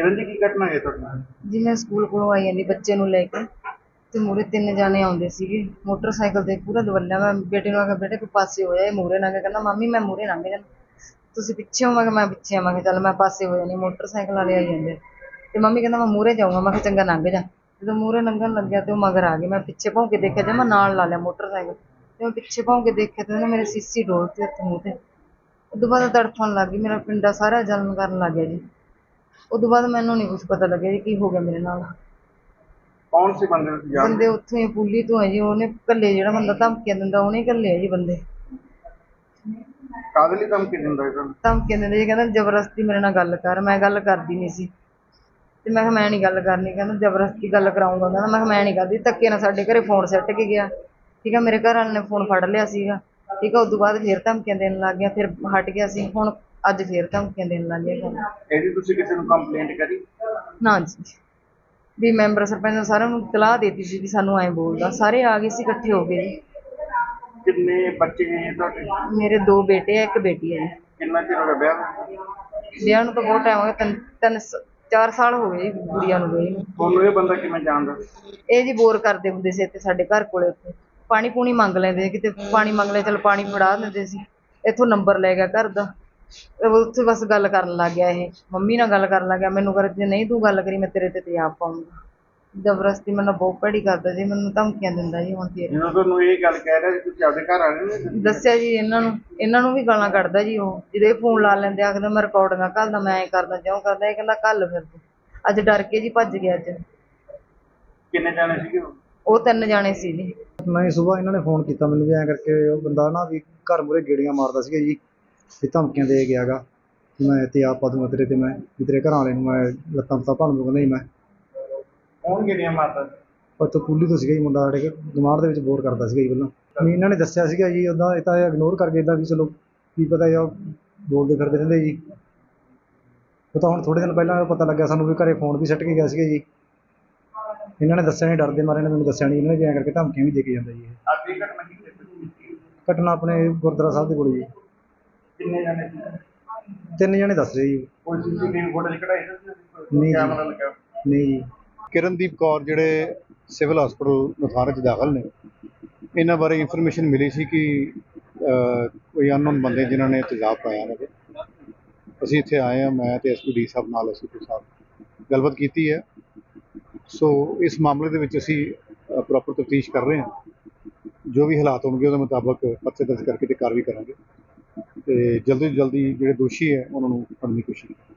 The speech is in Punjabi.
ਕਿਰਨ ਜੀ, ਕੀ ਘਟਨਾ ਹੈ ਤੁਹਾਡੇ ਨਾਲ? ਜੀ, ਮੈਂ ਸਕੂਲ ਕੋਲੋਂ ਆਈ ਜਾਂਦੀ ਬੱਚੇ ਨੂੰ ਲੈ ਕੇ। ਤੇ ਮੂਰੇ ਤਿੰਨ ਜਾਣੇ ਆਉਂਦੇ ਸੀਗੇ। ਮੋਟਰਸਾਈਕਲ ਤੇ ਪੂਰਾ ਦਵੱਲਿਆ ਮੈਂ ਬੇਟੇ ਨੂੰ ਆਖਿਆ, ਬੇਟੇ, ਕੋਈ ਪਾਸੇ ਹੋ ਜਾ ਮੂਰੇ ਲੰਘ ਕਹਿੰਦਾ, ਮੰਮੀ, ਮੈਂ ਮੂਰੇ ਲੰਘ ਜਾਣਾ। ਤੁਸੀਂ ਪਿੱਛੇ ਹੋ ਮੈਂ ਕਿਹਾ, ਮੈਂ ਪਿੱਛੇ ਆ ਮੈਂ ਕਿਹਾ ਚੱਲ, ਮੈਂ ਪਾਸੇ ਹੋ ਜਾਣੀ। ਮੋਟਰਸਾਈਕਲ ਵਾਲੇ ਆਈ ਜਾਂਦੇ। ਤੇ ਮੰਮੀ ਕਹਿੰਦਾ, ਮੈਂ ਮੂਰੇ ਜਾਊਂਗਾ। ਮੈਂ ਕਿਹਾ, ਚੰਗਾ, ਲੰਘ ਜਾ। ਜਦੋਂ ਮੂਰੇ ਲੰਘਣ ਲੱਗਿਆ ਤੇ ਉਹ ਮਗਰ ਆ ਗਏ। ਮੈਂ ਪਿੱਛੇ ਭੌਂ ਕੇ ਦੇਖਿਆ ਜੇ ਮੈਂ ਨਾਲ ਲਾ ਲਿਆ ਮੋਟਰਸਾਈਕਲ। ਤੇ ਮੈਂ ਪਿੱਛੇ ਭੌਂ ਕੇ ਦੇਖਿਆ ਤੇ ਉਹਨੇ ਮੇਰੇ ਸੀਸੀ ਡੋਲਤੀ ਹੱਥ ਮੂੰਹ ਤੇ। ਉਦੋਂ ਬਾਅਦ ਤੜਫਣ ਲੱਗ ਗਈ। ਮੇਰਾ ਪਿੰਡਾ ਸਾਰਾ ਜਲਨ ਕਰਨ ਲੱਗ ਗਿਆ ਜੀ। ਉਦੋਂ ਬਾਅਦ ਮੈਨੂੰ ਨਹੀਂ ਕੁਝ ਪਤਾ ਲੱਗਿਆ ਜੀ ਕੀ ਹੋ ਗਿਆ ਮੇਰੇ ਨਾਲ। ਕੌਣ ਸੀ ਬੰਦੇ ਤੁਸੀਂ ਜਾਣਦੇ ਬੰਦੇ ਉੱਥੋਂ ਹੀ ਪੁੱਲੀ ਤੋਂ ਹੈ ਜੀ ਉਹਨੇ ਕੱਲੇ ਜਿਹੜਾ ਬੰਦਾ ਧਮਕੀਆਂ ਦਿੰਦਾ ਉਹਨੇ ਕੱਲੇ ਜੀ ਬੰਦੇ। ਲਈ ਧਮਕੀ ਦਿੰਦਾ ਹੈ ਤੁਹਾਨੂੰ? ਧਮਕੀਆਂ ਦਿੰਦੇ ਜੀ ਕਹਿੰਦਾ ਜ਼ਬਰਦਸਤੀ ਮੇਰੇ ਨਾਲ ਗੱਲ ਕਰ ਮੈਂ ਗੱਲ ਕਰਦੀ ਨਹੀਂ ਸੀ। ਤੇ ਮੈਂ ਕਿਹਾ ਮੈਂ ਨਹੀਂ ਗੱਲ ਕਰਨੀ ਕਹਿੰਦਾ ਜ਼ਬਰਦਸਤੀ ਗੱਲ ਕਰਾਉਂਗਾ ਕਹਿੰਦਾ ਮੈਂ ਕਿਹਾ ਮੈਂ ਨਹੀਂ ਕਰਦੀ। ਧੱਕੇ ਨਾਲ ਸਾਡੇ ਘਰੇ ਫੋਨ ਸੱਟ ਕੇ ਗਿਆ। ਠੀਕ ਆ ਮੇਰੇ ਘਰ ਵਾਲੇ ਨੇ ਫੋਨ ਫੜ ਲਿਆ ਸੀਗਾ। ਠੀਕ ਆ ਉਦੋਂ ਬਾਅਦ ਫੇਰ ਧਮਕੀਆਂ ਦੇਣ ਲੱਗ ਗਿਆ ਫਿਰ ਹਟ ਗਿਆ ਸੀ। ਹੁਣ ਅੱਜ ਫੇਰ ਧਮਕੀਆਂ ਦੇਣ ਲੱਗ ਗਿਆ ਇਹਦੀ ਤੁਸੀਂ ਕਿਸੇ ਨੂੰ ਕੰਪਲੇਂਟ ਕਰੀ? ਨਾ ਜੀ। ਵੀ ਮੈਂਬਰ ਸਰਪੰਚ ਨੇ ਸਾਰਿਆਂ ਨੂੰ ਇਤਲਾਹ ਦੇਤੀ ਸੀ ਵੀ ਸਾਨੂੰ ਐਂ ਬੋਲਦਾ। ਸਾਰੇ ਆ ਗਏ ਸੀ ਇਕੱਠੇ ਹੋ ਜੀ ਕਿੰਨੇ ਬੱਚੇ ਹੈ ਤੁਹਾਡੇ? ਮੇਰੇ ਦੋ ਬੇਟੇ ਆ ਇੱਕ ਬੇਟੀ ਹੈ ਜੀ ਕਿੰਨਾ ਚਿਰ ਹੋ ਗਿਆ ਵਿਆਹ ਨੂੰ? ਵਿਆਹ ਨੂੰ ਤਾਂ ਬਹੁਤ ਟਾਈਮ ਹੋ ਗਿਆ ਤਿੰਨ ਤਿੰਨ ਸ- ਚਾਰ ਸਾਲ ਹੋ ਗਏ ਜੀ ਗੁੜੀਆ ਨੂੰ ਨੂੰ। ਤੁਹਾਨੂੰ ਇਹ ਬੰਦਾ ਕਿਵੇਂ ਜਾਣਦਾ? ਇਹ ਜੀ ਬੋਰ ਕਰਦੇ ਹੁੰਦੇ ਸੀ ਇੱਥੇ ਸਾਡੇ ਘਰ ਕੋਲੇ ਉੱਥੇ। ਪਾਣੀ ਪੂਣੀ ਮੰਗ ਲੈਂਦੇ ਕਿਤੇ ਪਾਣੀ ਮੰਗ ਲੈ ਚਲ ਪਾਣੀ ਫੜਾ ਦਿੰਦੇ ਸੀ। ਇੱਥੋਂ ਨੰਬਰ ਲੈ ਗਿਆ ਘਰ ਦਾ। ਉੱਥੇ ਬਸ ਗੱਲ ਕਰਨ ਲੱਗ ਗਿਆ ਇਹ। ਮੰਮੀ ਨਾਲ ਗੱਲ ਕਰਨ ਲੱਗ ਗਿਆ। ਮੈਨੂੰ ਕਰ ਜੇ ਨਹੀਂ ਤੂੰ ਗੱਲ ਕਰੀ ਮੈਂ ਤੇਰੇ ਤੇ ਤੇਜ਼ਾਬ ਪਾਉਂਗਾ ਜ਼ਬਰਦਸਤੀ ਮੈਨੂੰ ਬਹੁਤ ਭੈੜੀ ਕਰਦਾ ਜੀ ਮੈਨੂੰ ਧਮਕੀਆਂ ਦਿੰਦਾ ਜੀ ਹੁਣ ਫੇਰ ਜਦੋਂ ਤੁਹਾਨੂੰ ਇਹ ਗੱਲ ਕਹਿ ਰਿਹਾ ਸੀ ਤੁਸੀਂ ਆਪਦੇ ਘਰ ਆਣੇ ਨੇ ਦੱਸਿਆ ਜੀ ਇਹਨਾਂ ਨੂੰ। ਇਹਨਾਂ ਨੂੰ ਵੀ ਗਾਲਾਂ ਕੱਢਦਾ ਜੀ ਉਹ। ਜਦੋਂ ਇਹ ਫੋਨ ਲਾ ਲੈਂਦੇ ਆਖਦਾ ਮੈਂ ਰਿਕਾਰਡਿੰਗਾਂ ਘੱਲਦਾ ਮੈਂ ਐਂ ਕਰਦਾ ਜਿਉਂ ਕਰਦਾ ਇਹ ਕਹਿੰਦਾ ਘੱਲ ਫਿਰ ਤੂੰ। ਅੱਜ ਡਰ ਕੇ ਜੀ ਭੱਜ ਗਿਆ ਅੱਜ। ਕਿੰਨੇ ਜਾਣੇ ਸੀਗੇ ਉਹ? ਉਹ ਤਿੰਨ ਜਾਣੇ ਸੀ ਜੀ। ਨਹੀਂ ਸਵੇਰ ਇਹਨਾਂ ਨੇ ਫੋਨ ਕੀਤਾ ਮੈਨੂੰ ਵੀ ਐਂ ਕਰਕੇ ਉਹ ਬੰਦਾ ਨਾ ਵੀ ਘਰ ਮੂਹਰੇ ਗੇੜੀਆਂ ਮਾਰਦਾ ਸੀਗਾ ਜੀ। ਵੀ ਧਮਕੀਆਂ ਦੇ ਕੇ ਆਗਾ ਮੈਂ ਤੇ ਆਪ ਪਾ ਦੂੰਗਾ ਤੇਰੇ ਤੇ ਮੈਂ ਵੀ ਤੇਰੇ ਘਰ ਵਾਲੇ ਨੂੰ ਮੈਂ ਲੱਤਾਂ ਪਤਾ ਭੰਨ ਦੂੰਗਾ ਨਹੀਂ ਮੈਂ। ਕੌਣ ਗੇੜੀਆਂ ਮਾਰਦਾ? ਪਰ ਤੋਂ ਪੁੱਲੀ ਤੋਂ ਸੀਗਾ ਜੀ ਮੁੰਡਾ ਸਾਡੇ ਦਿਮਾਗ ਦੇ ਵਿੱਚ ਬੋਰ ਕਰਦਾ ਸੀਗਾ ਜੀ ਪਹਿਲਾਂ। ਨਹੀਂ ਇਹਨਾਂ ਨੇ ਦੱਸਿਆ ਸੀਗਾ ਜੀ ਉਹਦਾ ਇਹ ਤਾਂ ਇਗਨੋਰ ਕਰਕੇ ਇਦਾਂ ਵੀ ਚਲੋ ਕੀ ਪਤਾ ਯਾ ਬੋਲਦੇ ਫਿਰਦੇ ਰਹਿੰਦੇ ਜੀ। ਉਹ ਤਾਂ ਹੁਣ ਥੋੜੇ ਦਿਨ ਪਹਿਲਾਂ ਪਤਾ ਲੱਗਿਆ ਸਾਨੂੰ ਵੀ ਘਰੇ ਫੋਨ ਵੀ ਸੱਟ ਕੇ ਗਿਆ ਸੀਗਾ ਜੀ। ਇਹਨਾਂ ਨੇ ਦੱਸਿਆ ਨਹੀਂ ਡਰਦੇ ਮਾਰੇ ਨੇ ਮੈਨੂੰ ਦੱਸਿਆ ਨਹੀਂ ਇਹਨਾਂ ਨੇ ਵੀ ਐਂ ਕਰਕੇ ਧਮਕੀਆਂ ਵੀ ਦੇ ਕੇ ਜਾਂਦਾ ਜੀ ਇਹ? ਘਟਨਾ ਆਪਣੇ ਗੁਰਦੁਆਰਾ ਸਾਹਿਬ ਦੇ ਕੋਲ ਜੀ। ਕਿੰਨੇ ਜਾਣੇ ਸੀ? ਤਿੰਨ ਜਣੇ ਦੱਸ ਰਹੇ ਜੀ। ਕੋਈ ਸੀਸੀਟੀਵੀ ਫੁਟੇਜ ਕਢਾਈ ਸੀ ਨਹੀਂ ਜੀ। ਕੈਮਰਾ ਲੱਗਾ? ਨਹੀਂ ਜੀ। ਕਿਰਨਦੀਪ ਕੌਰ ਜਿਹੜੇ ਸਿਵਲ ਹਸਪੀਟਲ ਨਥਾਣਾ 'ਚ ਦਾਖਲ ਨੇ ਇਹਨਾਂ ਬਾਰੇ ਇਨਫੋਰਮੇਸ਼ਨ ਮਿਲੀ ਸੀ ਕਿ ਅਹ, ਕੋਈ ਅਨਨੋਨ ਬੰਦੇ ਜਿਨ੍ਹਾਂ ਨੇ ਤੇਜ਼ਾਬ ਪਾਇਆ ਇਹਨਾਂ 'ਤੇ ਅਸੀਂ ਇੱਥੇ ਆਏ ਹਾਂ ਮੈਂ ਤੇ ਐਸਪੀਡੀ ਸਾਹਿਬ ਨਾਲ ਅਸੀਂ ਸਾਹਿਬ ਗੱਲਬਾਤ ਕੀਤੀ ਹੈ। ਸੋ ਇਸ ਮਾਮਲੇ ਦੇ ਵਿੱਚ ਅਸੀਂ ਪ੍ਰੋਪਰ ਤਫਤੀਸ਼ ਕਰ ਰਹੇ ਹਾਂ। ਜੋ ਵੀ ਹਾਲਾਤ ਹੋਣਗੇ ਉਹਦੇ ਮੁਤਾਬਕ ਪਰਚੇ ਦਰਜ ਕਰਕੇ ਤੇ ਕਾਰਵਾਈ ਕਰਾਂਗੇ। ਤੇ ਜਲਦੀ ਤੋਂ ਜਲਦੀ ਜਿਹੜੇ ਦੋਸ਼ੀ ਹੈ ਉਹਨਾਂ ਨੂੰ ਫੜਨ ਦੀ ਕੋਸ਼ਿਸ਼ ਕਰਾਂਗੇ